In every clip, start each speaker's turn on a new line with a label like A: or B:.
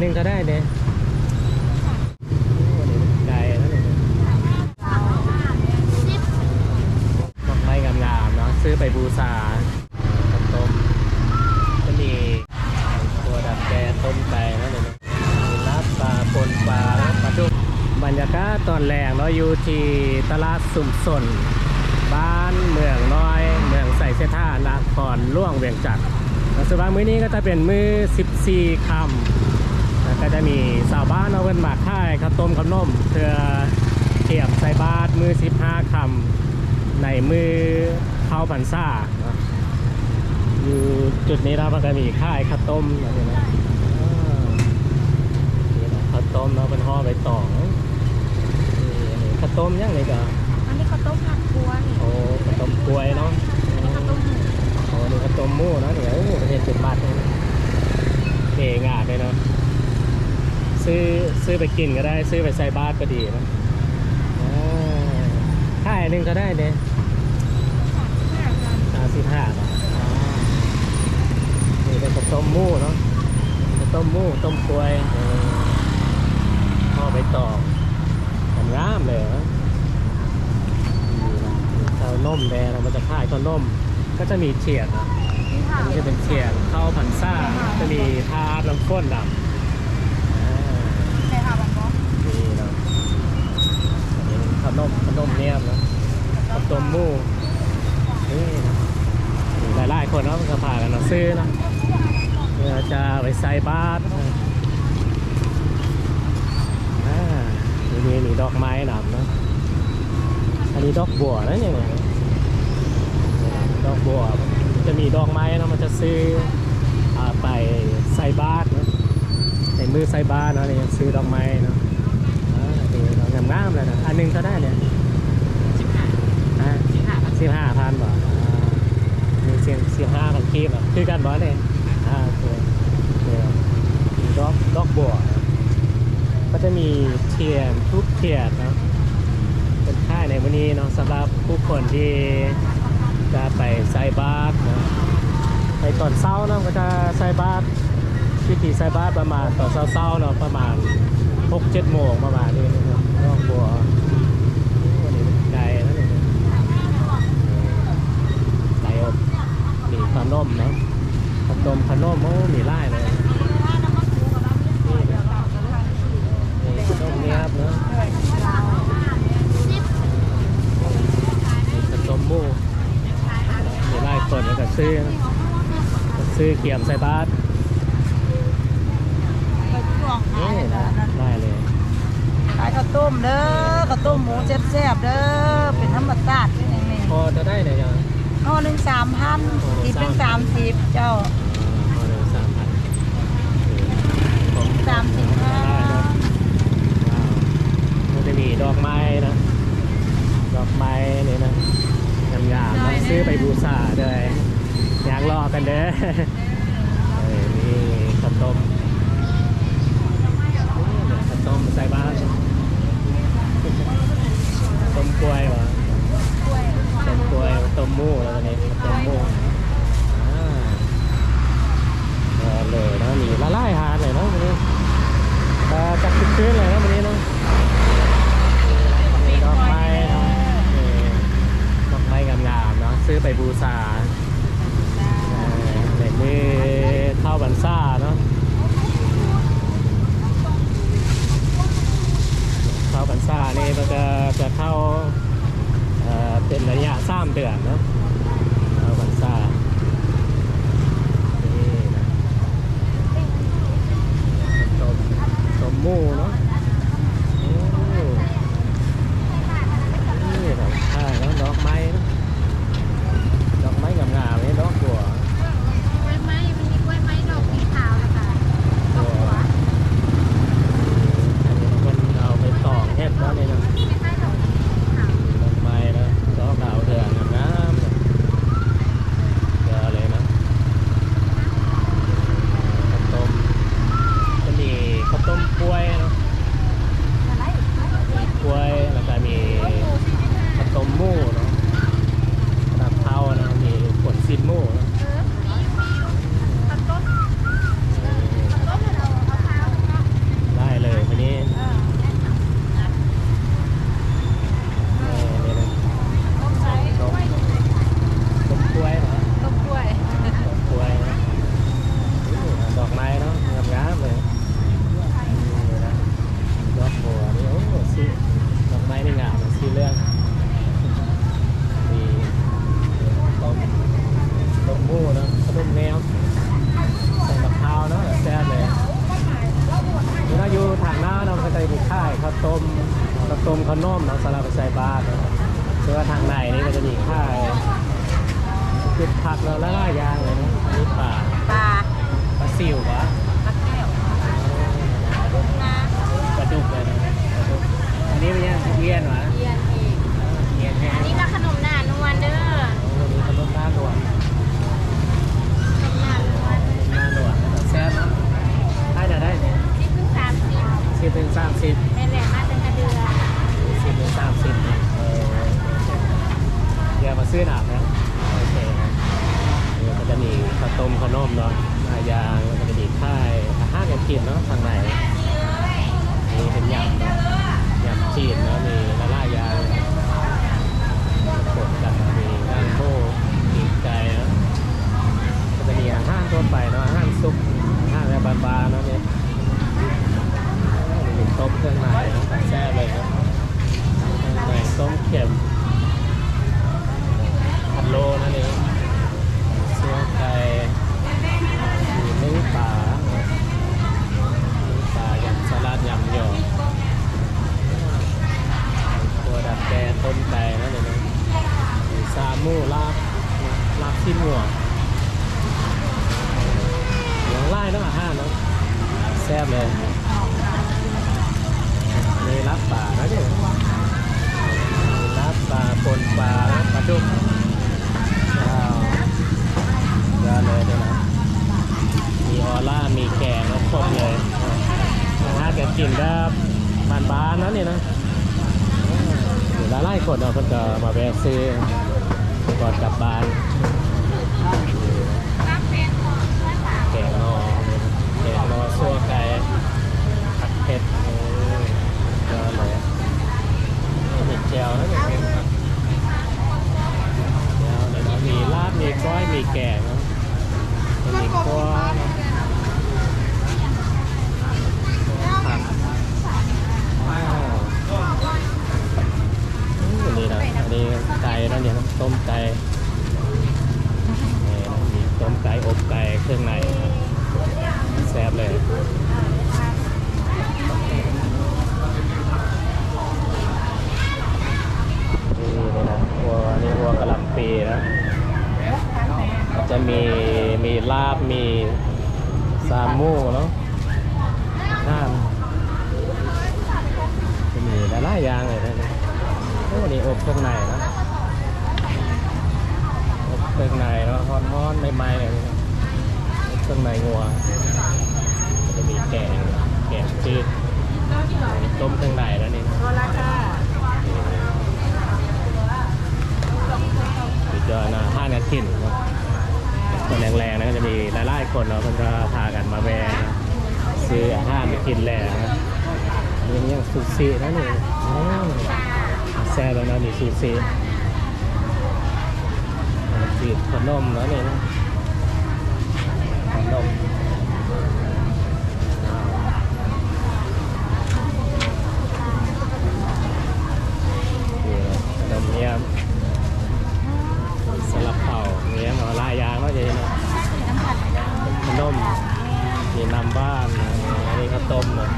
A: หนึ่งก็ได้เนี่ยโอ้นี่ไก่แล้วเนี่ยดอกไม้งามๆเนาะซื้อไปบูชาข้าวต้มก็มีตัวดักแดดต้มไก่แล้วเนี่ยมีลาบปลาปนปลาล้วปลาดุกบรรยากาศตอนแรกเนาะอยู่ที่ตลาดสุ่มสน บ้านเมืองน้อย เมืองใส่เสท่านครล่วงเวียงจันทร์แล้วส่วนมื้อนี้ก็จะเป็นมื้อ 14 ค่ำ จะมีสาวบ้านเอาเงินมาค่ายข้าวต้มข้าวนมเพื่อเทียบใส่บาตรมื้อ15ค่ำในมื้อเข้าพรรษาเนาะอยู่จุดนี้เราก็มีค่ายข้าวต้มอย่างนี้นะอ่านี่นะข้าวต้มเนาะเป็นห่อใบตองนี่ข้าวต้มยังไงก็
B: อันนี้ข้าวต้มผักกวน
A: โอ้ข้าวต้มกล้วยเนาะ
B: อันนี้ข้าวต้มหมู
A: โอ้นี่ข้าวต้มหมูเนาะนี่โอ้ประเทศเป็นบัตรเลยนะเก๋งาดเลยเนาะ ซื้อซื้อไปกินก็ได้ ซื้อไปใส่บาตรก็ดีนะอ่าค่ายหนึ่งก็ได้เนี่ย
B: ห้าพัน
A: สามสิบห้าบาทอ๋อนี่เป็นข้าวต้มหมูเนาะข้าวต้มหมูต้มกล้วยเออห่อใบตองมันงามเลยนะนี่นะข้าวนมแดงเรามันจะค่ายข้าวนมก็จะมีเฉียดนะ
B: นี่ค่ะ
A: อันนี้จะเป็นเฉียดข้าวผันซ่าจะมีทาบลำข้นดำอ่า
B: ใช่ค่ะบางบอ
A: นี่เนาะอันนี้เป็นขนมขนมเนี่ยมนะข้าวต้มหมูนี่นะมีหลายๆคนเนาะก็พากันมาซื้อนะเพื่อจะไปใส่บาตรอ่าทีนี้มีดอกไม้ดำเนาะอันนี้ดอก บัวนะเนี่ยเนี่ยดอกบัวจะมีดอกไม้เนาะมันจะซื้ออ่าไปใส่บาตรเนาะใส่มือใส่บาตรเนาะนี่ซื้อดอกไม้เนาะอ่าดีเรางามงามๆเลยนะอันหนึงก็ได้เนี่ย
B: สิบห้า
A: อ่า
B: สิบห้า
A: สิบห้าพันบาทมีเสียงสิบห้าพันกีบอะคือกันบ่เนี่ยอ่าโอเคโอเคดอกดอกบัวก็จะมีเทียนทุกเทียนเนาะเป็นค่ายในวันนี้เนาะสำหรับผู้คนที่จะไปใส่บาตรนะในตอนเช้าเนาะก็จะใส่บาตรพิธีใส่บาตรประมาณตอนเช้าๆเนาะประมาณหกเจ็ดโมงประมาณนี้นะครับนอกบัววันนี้ไกล้วเนี่ยไก่อบมีขนมเนาะขนมขนมโอ้มีไล่เลยนี่นะนี่ขนมเนี้ยบเนาะขนมหมู มีไล่คนแล้วก็ซื้อนะก็ซื้อเกียมใส่บาตร
B: ไปช่วง
A: นี่นะได้เลย
B: ขายข้าวต้มเด้อข้าวต้มหมูแซ่บๆเด้อเป็นธรรมชาตินี่นี่
A: พอจะได้เลยยัง
B: ห่อหนึ่งสามพันอีกเป็นสามสิบเจ้า
A: พอเลยสามพัน
B: สามสิบห้า
A: มันจะมีดอกไม้นะ ดอกไม้นี่นะ งามๆซื้อไปบูชาเลยอยากรอกันเด้อเออนี่ข้าวต้มข้าวต้มใส่บ้านต้มกล้วยวะต้มกล้วยต้มมูแล้วตอนนี้ต้มมูอ่าเลยนะมีละลายหาดเลยนะวันนี้เอ่จัดคืนเลยนะวันนี้นะ ดอกไม้เนาะเออดอกไม้งามๆเนาะ ซื้อไปบูชาเออในมือเข้าบันซ่าเนาะเข้าบันซ่านี่มันจะจะเข้าเป็นระยะสามเดือนเนาะเข้าบันซ่านี่นะต้มต้มหมูเนาะโอ้ นี่ดอกข้างแล้วดอกไม้นะดอกไม้งามๆนี่ดอกบัว
B: กล้วยไม้มันมีกล้วยไม้ดอกสีขาวนะคะดอกหัว
A: อันนี้มันเอาไปตอกเฮ็ดแล้วนี่นะ
B: นี่ไม่ใช่ดอกสีขาว
A: ดอกไม้นะดอกดาวเรืองงามๆเลยายข้าวต้มข้าวต้มข้าวนมเนาะสำหรับไปใส่บาตรนะครับ ส่วนทางในนี่ก็จะมีข้าวคือผักแล้วละลายยางเลยนะอันนี้ปลา
B: ปลา
A: ปลาซิวปะ
B: ปลาแก้วลูกนะ
A: ปลาดุกเลยนะปลาดุกอันนี้เป็นยังเวียนวะ
B: เยียนอีก
A: เวียนแห้ง
B: อันนี้ก็ขนมหน้านวลเด้อ
A: วันนี้ขนมหน้าหนวด
B: ขนมหน้านวล
A: หน้าหนวดแซ่บเนาะได้ได้ได้เนี่ย
B: นี่เพิ่งสามสิบ
A: สิบถึงสามสิบ
B: แม่แหลมมาตั้งแต่เดือน
A: สิบถึงสามสิบเนี่ย ซื้อหนาบนะโอเคนะเดี๋ยวก็จะมีข้าวต้มข้าวนมเนาะมายางแล้วก็จะมีข้าวอาหารกันกินเนาะทางในนี่เป็นยำเนาะยำจีนเนาะมีละลายางกดกันมีน้ำโม่ปีกไก่เนาะก็จะมีอาหารทั่วไปเนาะอาหารซุปอาหารแบบบานๆเนาะเนี่ยมีต้มเครื่องในเนาะแซ่บเลยครับเครื่องในต้มเข็มพันโลนั่นเองเสื้อไก่มีนึ่งปลานึ่งปลายำสลัดยำหยองตัวดัดแดงต้มไก่นั่นเองนะมีซามูลาบลาบชิ้นหัวเหลืองไล่เนาะอาหารเนาะแซ่บเลยมีรับป่านะเนี่ย น้ำปลาปนปลานะปลาดุกว้าวยอดเลยด้วยนะ มีออร่า มีแกงแล้วครบเลยถ้าแกกินได้บานบานๆนะนี่นะอยู่ละไล่คนเราะเพิ่นก็มาแวะซื้อก่อนกลับบ้านแกงนอแกงนอซั่วไก่ผัดเผ็ดโอ้ยยอดเลยมีเจลนะเนี่ยเจลเลยนะมีลาบมีก้อยมีแกงมีกั้วนะผักว้าวอืมอันนี้นะอันนี้ไก่นะเนี่ยนะต้มไก่นี่นะมีต้มไก่อบไก่เครื่องในนะแซ่บเลย นี่เลยนะวัวนี่วัวกระหล่ำปีนะจะ มีมีลาบมีซามูเนาะน้ำจะมีหลายๆอย่างเลยนะโอ้นี่อบเครื่องในนะอบเครื่องในเนาะฮ้อนๆใหม่ๆเลยอบเครื่องในงัวจะมีแกงแกงจืดต้มเครื่องในแล้วนี่นะ
B: โลละค่ะ
A: สุดยอดนะห้านาทีนครับ คนแรงๆนะก็จะมีหลายๆคนเนาะมันก็พากันมาแวะซื้ออาหารมากินแหละนะนี่ยังซูชินะนี่อ๋อแซ่บแล้วนะมีซูชิจีบขนมแล้วนี่นะขนมขนมเนี้ย สลับเข่าเนี้ยมาลายยางก็จะเนาะขนมมี นำบ้านอันนี้ข้าวต้มเนาะ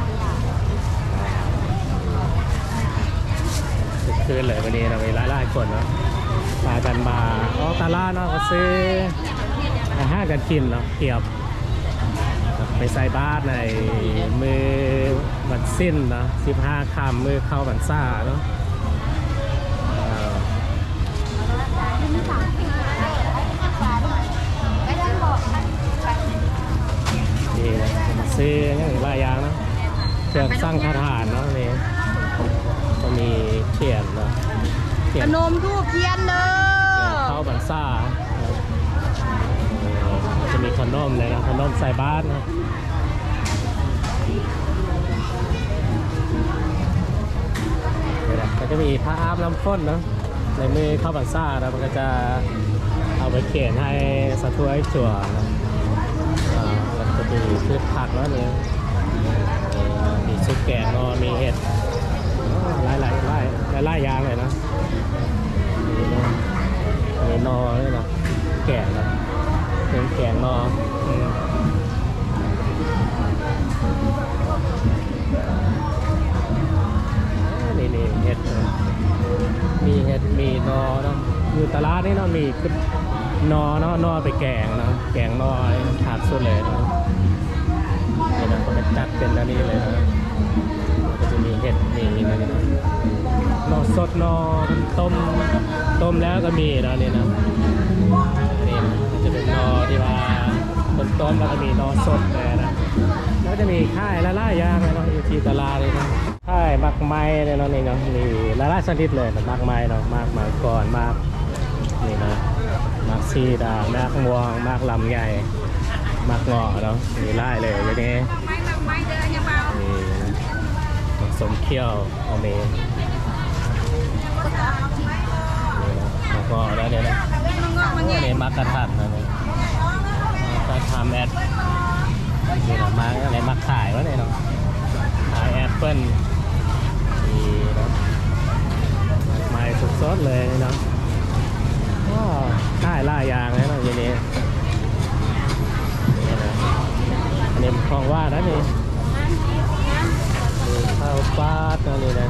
A: คึกคืนเลยวันนี้เราไปหลายๆคนเนาะพากันมาอ๋อตลาดเนาะก็ซื้ออาหารกันกินเนาะเกียวไปใส่บาตรในมือวันสิ้นเนาะสิบห้าคำมือเข้าวันซ่าเนาะ เครื่องสร้างคาถาเนาะนี่ก็มีเขียนเนาะเขียน
B: นมทูบเทียนเด้อ
A: ข้าบันซ่าก็จะมีขนมเลยนะขนมใส่บ้าตรนะนี่นะก็จะมีผ้าอาบน้ำข้นเนาะในมือข้าวบันซ่านะมันก็จะเอาไปเขียนให้สะถ้วยจั่วนะอ่าแล้วก็จะมีพืชผักแล้วเนี่ย สุกแก่นอมีเห็ดหลายหลายหลายหลายหยยางเลยนะมีนอเลยนะแก่นนะเป็นแก่นนอนี่นี่เห็ดมีเห็ดมีนอเนาะอยู่ตลาดนี่เนาะมีนอเนาะนอไปแกงเนาะแกงนอถาดสุดเลยเนาะนี่นะก็เป็นจัดเป็นอันนี้เลยนะ ก็จะมีเห็ดนี่นี่นะนอสดนอต้มต้มแล้วก็มีเนาะนี่นะนี่นะจะเป็นนอที่ว่าต้นต้มแล้วก็มีนอสดเลยนะแล้วก็จะมีค่ายละล่ายางเลยเนาะอยู่ที่ตลาดเลยนะค่ายมักไม้เนี่ยเนาะนี่เนาะมีละล่าชนิดเลยนะมักไม้เนาะมากไม้ก่อนมากนี่นะมากซีดามากม่วงมากลำใหญ่มากเงาะเนาะมีไล่เลยอย่างนี้
B: ไม่บางไม่เด้อยังเบา
A: นี่นะ สมเขี้ยวเอาเม่แล้วก็แล้วเนี่ยนะ
B: มันงอกมัน
A: อั
B: แง่
A: นนี้มักกระทัดนะเนี่ยก็ทำแอดนี่นะมาอะไรมาขายวะเนี่ยเนาะขายแอปเปิ้ลนี่นะไม้สดๆเลยเนาะก็ค่ายล่ายางนะเนาะทีนี้นี่นะอันนี้คลองว่านะนี่นี่าวปลาดนะนี่นะ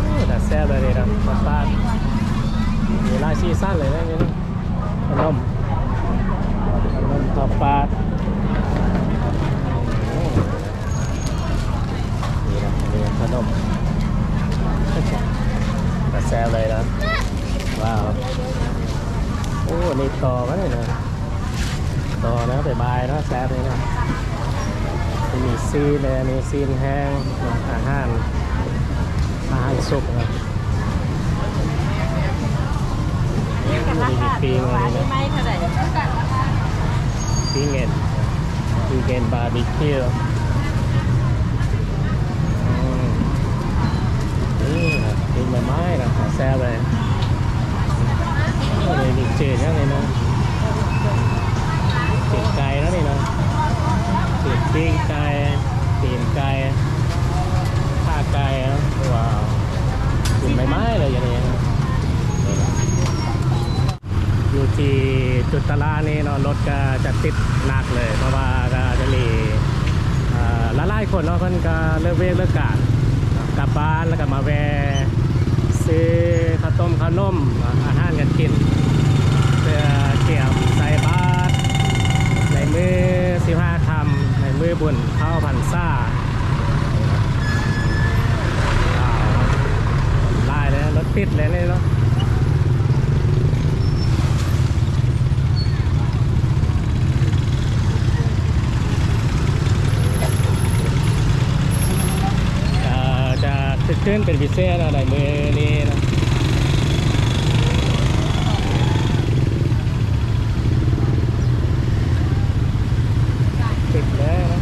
A: โอ้แต่แซ่บเลยนะข้าวปาดมีลายซีซั่นเลยนะนี่นะขนมขนมข้าวปาดนี่นะนี่ขนมแต่แซ่บเลยนะว้าวโอ้นี่ต่อก็ได้นะต่อนะแต่บายนะแซ่บเลยนะ จะมีซีนเลยอันนี้ซีนแห้งอาหารอาหารสุกนะนี่มีปีงอะไรนะ
B: ไม่เท่าไหร่
A: ปีเงินปีเงินบาร์บีคิวนี่นะปีนไม้นะแซ่บเลยก็เลยมีเจนยังเลยนะเจนไก่แล้วนี่นะเจนปิ้งไก่ตีนไก่ข้าไก่นะว้าวกินใบไม้เลยอย่างนี้นะอยู่ที่จุด ตลาดนี่เนาะรถก็จะติดหนักเลย เพราะว่าก็จะมีละลายคนเนาะเพิ่นก็เลิกเวกเลิกการกลับบ้านแล้วก็มาแวะซื้อข้าวต้มข้าวนมอาหารกันกินเพื่อเกี่ยวใส่บาตรในมือสิบห้าคำในมือบุญเข้าพันซ่าว้าวไล่เลยรถติดเลยนี่เนาะเอ่อ จะขึ้นขึ้นเป็นพิเศษนะในมือนี้นะ ติดเลยนะ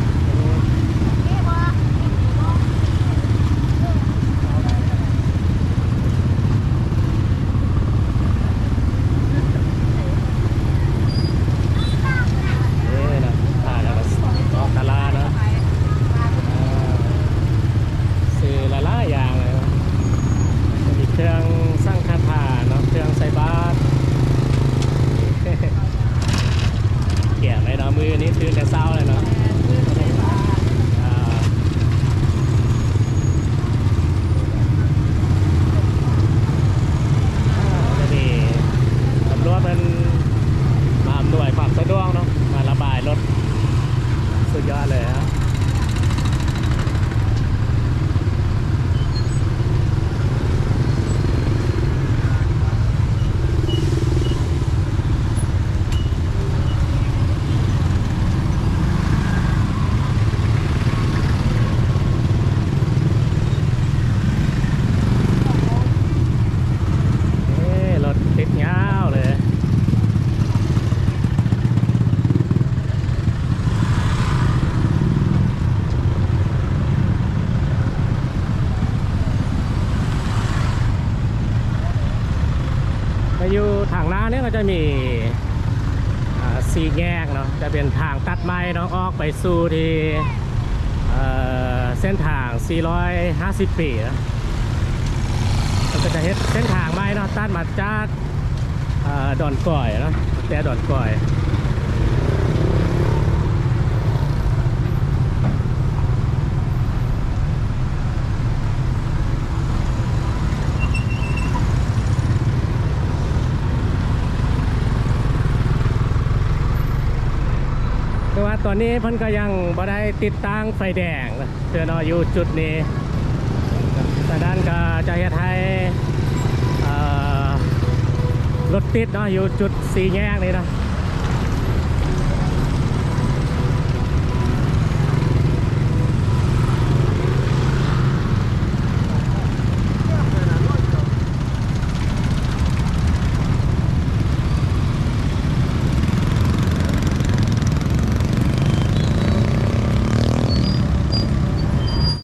A: นี่นะผ่านแล้วก็ออกตลาดนะอ่าซื้อละล่ายอย่างเลยนะมีเครื่องสร้างคาถาเนาะเครื่องใส่บาตร เกี่ยไหมเนาะมือนี้ถือแต่เศร้าเลยเนาะอ่าจะมีตำรวจมันมาอำนวยความสะดวกเนาะมาระบายรถสุดยอดเลยฮะนี่รถติดยาวเลย มาอยู่ทางหน้าเนี่ยก็จะมีอ่าสี่แยกเนาะจะเป็นทางตัดไม้เนาะออกไป สู่ที่เส้นทาง 450 ปีนะมันก็จะเฮ็ดเส้นทางไม้เนาะตัดมาจากออดอนก่อยนะแต่ดอนก่อย อนนี้เพิ่นก็ยังบ่ได้ติดตั้งไฟแดงเตือนอยู่จุดนี้แต่ด้านก็จะเฮ็ดให้รถติดเนาะอยู่จุดสี่แยกนี้นะ